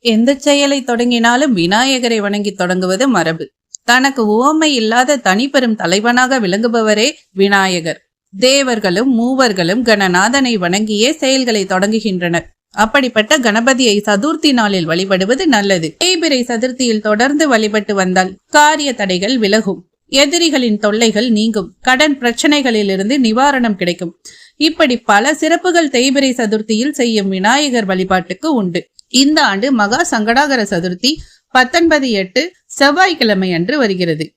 எந்த செயலை தொடங்கினாலும் விநாயகரை வணங்கி தொடங்குவது மரபு. தனக்கு உவமை இல்லாத தனிப்பெரும் தலைவனாக விளங்குபவரே விநாயகர். தேவர்களும் மூவர்களும் கணநாதனை வணங்கியே செயல்களை தொடங்குகின்றனர். அப்படிப்பட்ட கணபதியை சதுர்த்தி நாளில் வழிபடுவது நல்லது. தேய்பிரை சதுர்த்தியில் தொடர்ந்து வழிபட்டு வந்தால் காரிய தடைகள் விலகும். எதிரிகளின் தொல்லைகள் நீங்கும். கடன் பிரச்சனைகளிலிருந்து நிவாரணம் கிடைக்கும். இப்படி பல சிறப்புகள் தேய்பிரை சதுர்த்தியில் செய்யும் விநாயகர் வழிபாட்டுக்கு உண்டு. இந்த ஆண்டு மகா சங்கடாகர சதுர்த்தி பத்தொன்பது எட்டு செவ்வாய்க்கிழமை அன்று வருகிறது.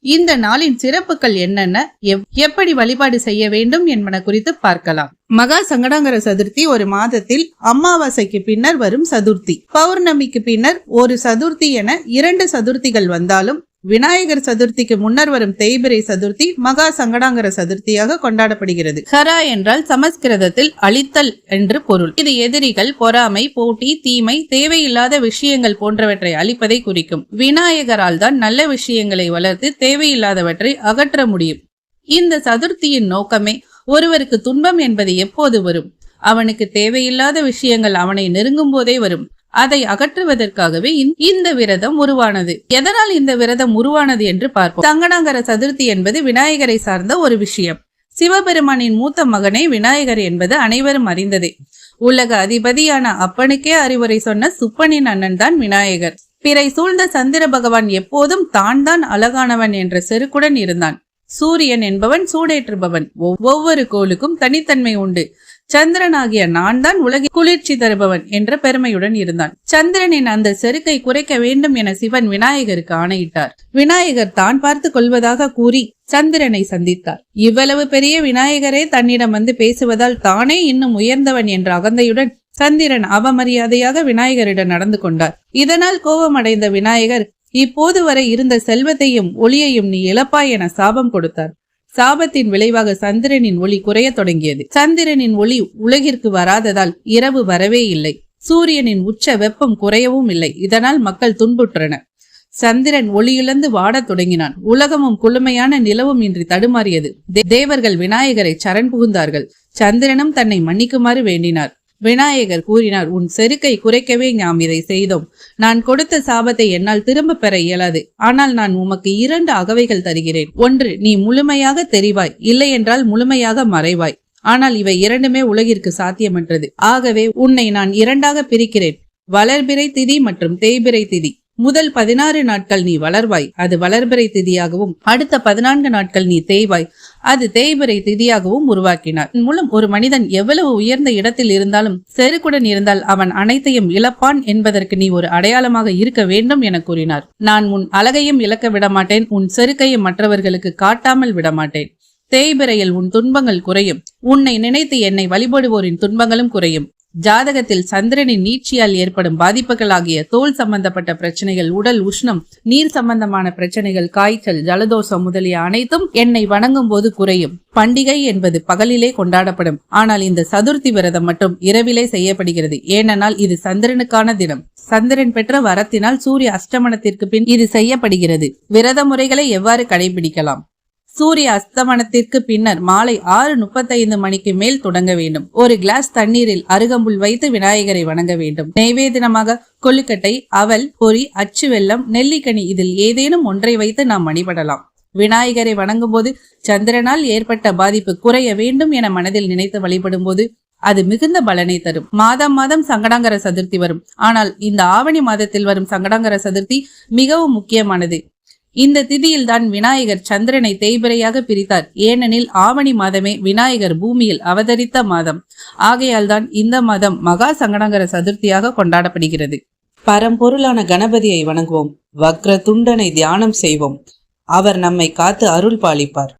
இந்த நாளின் சிறப்புகள் என்னென்ன? எப்படி வழிபாடு செய்ய வேண்டும் என்பன குறித்து பார்க்கலாம். மகா சங்கடாங்கர சதுர்த்தி ஒரு மாதத்தில் அமாவாசைக்கு பின்னர் வரும் சதுர்த்தி. பௌர்ணமிக்கு பின்னர் ஒரு சதுர்த்தி என இரண்டு சதுர்த்திகள் வந்தாலும் விநாயகர் சதுர்த்திக்கு முன்னர் வரும் தேய்பிரை சதுர்த்தி மகா சங்கடாங்கர சதுர்த்தியாக கொண்டாடப்படுகிறது. ஹரா என்றால் சமஸ்கிருதத்தில் அழித்தல் என்று பொருள். இது எதிரிகள் பொறாமை போட்டி தீமை தேவையில்லாத விஷயங்கள் போன்றவற்றை அழிப்பதை குறிக்கும். விநாயகரால் தான் நல்ல விஷயங்களை வளர்த்து தேவையில்லாதவற்றை அகற்ற முடியும். இந்த சதுர்த்தியின் நோக்கமே ஒருவருக்கு துன்பம் என்பது எப்போது வரும்? அவனுக்கு தேவையில்லாத விஷயங்கள் அவனை நெருங்கும் போதே வரும். அதை அகற்றுவதற்காகவே இந்த- இந்த விரதம் உருவானது. எதனால் இந்த விரதம் உருவானது என்று பார்ப்போம். சங்கடாங்கர சதுர்த்தி என்பது விநாயகரை சார்ந்த ஒரு விஷயம். சிவபெருமானின் மூத்த மகனை விநாயகர் என்பது அனைவரும் அறிந்ததே. உலக அதிபதியான அப்பனுக்கே அறிவுரை சொன்ன சுப்பனின் அண்ணன் தான் விநாயகர். பிறை சூழ்ந்த சந்திர பகவான் எப்போதும் தான் தான் அழகானவன் என்ற செருக்குடன் இருந்தான். சூரியன் என்பவன் சூடேற்றுபவன். ஒவ்வொரு கோளுக்கும் தனித்தன்மை உண்டு. சந்திரன் ஆகிய நான் தான் உலகில் குளிர்ச்சி தருபவன் என்ற பெருமையுடன் இருந்தான். சந்திரனின் அந்த செருக்கை குறைக்க வேண்டும் என சிவன் விநாயகருக்கு ஆணையிட்டார். விநாயகர் தான் பார்த்து கொள்வதாக கூறி சந்திரனை சந்தித்தார். இவ்வளவு பெரிய விநாயகரே தன்னிடம் வந்து பேசுவதால் தானே இன்னும் உயர்ந்தவன் என்ற அகந்தையுடன் சந்திரன் அவமரியாதையாக விநாயகரிடம் நடந்து கொண்டார். இதனால் கோபமடைந்த விநாயகர் இப்போது வரை இருந்த செல்வத்தையும் ஒளியையும் நீ இழப்பாய் என சாபம் கொடுத்தார். சாபத்தின் விளைவாக சந்திரனின் ஒளி குறைய தொடங்கியது. சந்திரனின் ஒளி உலகிற்கு வராததால் இரவு வரவே இல்லை. சூரியனின் உச்ச வெப்பம் குறையவும் இல்லை. இதனால் மக்கள் துன்புற்றனர். சந்திரன் ஒளியிழந்து வாடத் தொடங்கினான். உலகமும் குளுமையான நிலவும் இன்றி தடுமாறியது. தேவர்கள் விநாயகரை சரண் புகுந்தார்கள். சந்திரனும் தன்னை மன்னிக்குமாறு வேண்டினார். விநாயகர் கூறினார் உன் செருக்கை குறைக்கவே நாம் இதை செய்தோம். நான் கொடுத்த சாபத்தை என்னால் திரும்ப பெற இயலாது. ஆனால் நான் உமக்கு இரண்டு அகவைகள் தருகிறேன். ஒன்று நீ முழுமையாக தெரிவாய். இல்லையென்றால் முழுமையாக மறைவாய். ஆனால் இவை இரண்டுமே உலகிற்கு சாத்தியமற்றது. ஆகவே உன்னை நான் இரண்டாக பிரிக்கிறேன். வளர்பிறை திதி மற்றும் தேய்பிறை திதி. முதல் பதினாறு நாட்கள் நீ வளர்வாய் அது வளர்பிறை திதியாகவும் அடுத்த பதினான்கு நாட்கள் நீ தேய்வாய் அது தேய்பிறை திதியாகவும் உருவாக்கினார். இதன் மூலம் ஒரு மனிதன் எவ்வளவு உயர்ந்த இடத்தில் இருந்தாலும் செருக்குடன் இருந்தால் அவன் அனைத்தையும் இழப்பான் என்பதற்கு நீ ஒரு அடையாளமாக இருக்க வேண்டும் என கூறினார். நான் உன் அழகையும் இழக்க விடமாட்டேன் உன் செருக்கையும் மற்றவர்களுக்கு காட்டாமல் விடமாட்டேன். தேய்பிறையில் உன் துன்பங்கள் குறையும் உன்னை நினைத்து என்னை வழிபடுவோரின் துன்பங்களும் குறையும். ஜாதகத்தில் சந்திரனின் நீட்சியால் ஏற்படும் பாதிப்புகளாகிய தோல் சம்பந்தப்பட்ட பிரச்சனைகள் உடல் உஷ்ணம் நீர் சம்பந்தமான பிரச்சனைகள் காய்ச்சல் ஜலதோஷம் முதலிய அனைத்தும் என்னை வணங்கும் போது குறையும். பண்டிகை என்பது பகலிலே கொண்டாடப்படும். ஆனால் இந்த சதுர்த்தி விரதம் மட்டும் இரவிலே செய்யப்படுகிறது. ஏனென்றால் இது சந்திரனுக்கான தினம். சந்திரன் பெற்ற வரத்தினால் சூரிய அஷ்டமனத்திற்கு பின் இது செய்யப்படுகிறது. விரத முறைகளை எவ்வாறு கடைபிடிக்கலாம்? சூரிய அஸ்தமனத்திற்கு பின்னர் மாலை ஆறு முப்பத்தைந்து மணிக்கு மேல் தொடங்க வேண்டும். ஒரு கிளாஸ் தண்ணீரில் அருகம்புல் வைத்து விநாயகரை வணங்க வேண்டும். நைவேதனமாக கொழுக்கட்டை அவல் பொரி அச்சு வெள்ளம் நெல்லிக்கனி இதில் ஏதேனும் ஒன்றை வைத்து நாம் வழிபடலாம். விநாயகரை வணங்கும் போது சந்திரனால் ஏற்பட்ட பாதிப்பு குறைய வேண்டும் என மனதில் நினைத்து வழிபடும் போது அது மிகுந்த பலனை தரும். மாதம் மாதம் சங்கடாங்கர சதுர்த்தி வரும். ஆனால் இந்த ஆவணி மாதத்தில் வரும் சங்கடாங்கர சதுர்த்தி மிகவும் முக்கியமானது. இந்த திதியில்தான் விநாயகர் சந்திரனை தேய்பிரையாக பிரித்தார். ஏனெனில் ஆவணி மாதமே விநாயகர் பூமியில் அவதரித்த மாதம். ஆகையால் தான் இந்த மாதம் மகா சங்கடங்கர சதுர்த்தியாக கொண்டாடப்படுகிறது. பரம்பொருளான கணபதியை வணங்குவோம். வக்ர துண்டனை தியானம் செய்வோம். அவர் நம்மை காத்து அருள் பாலிப்பார்.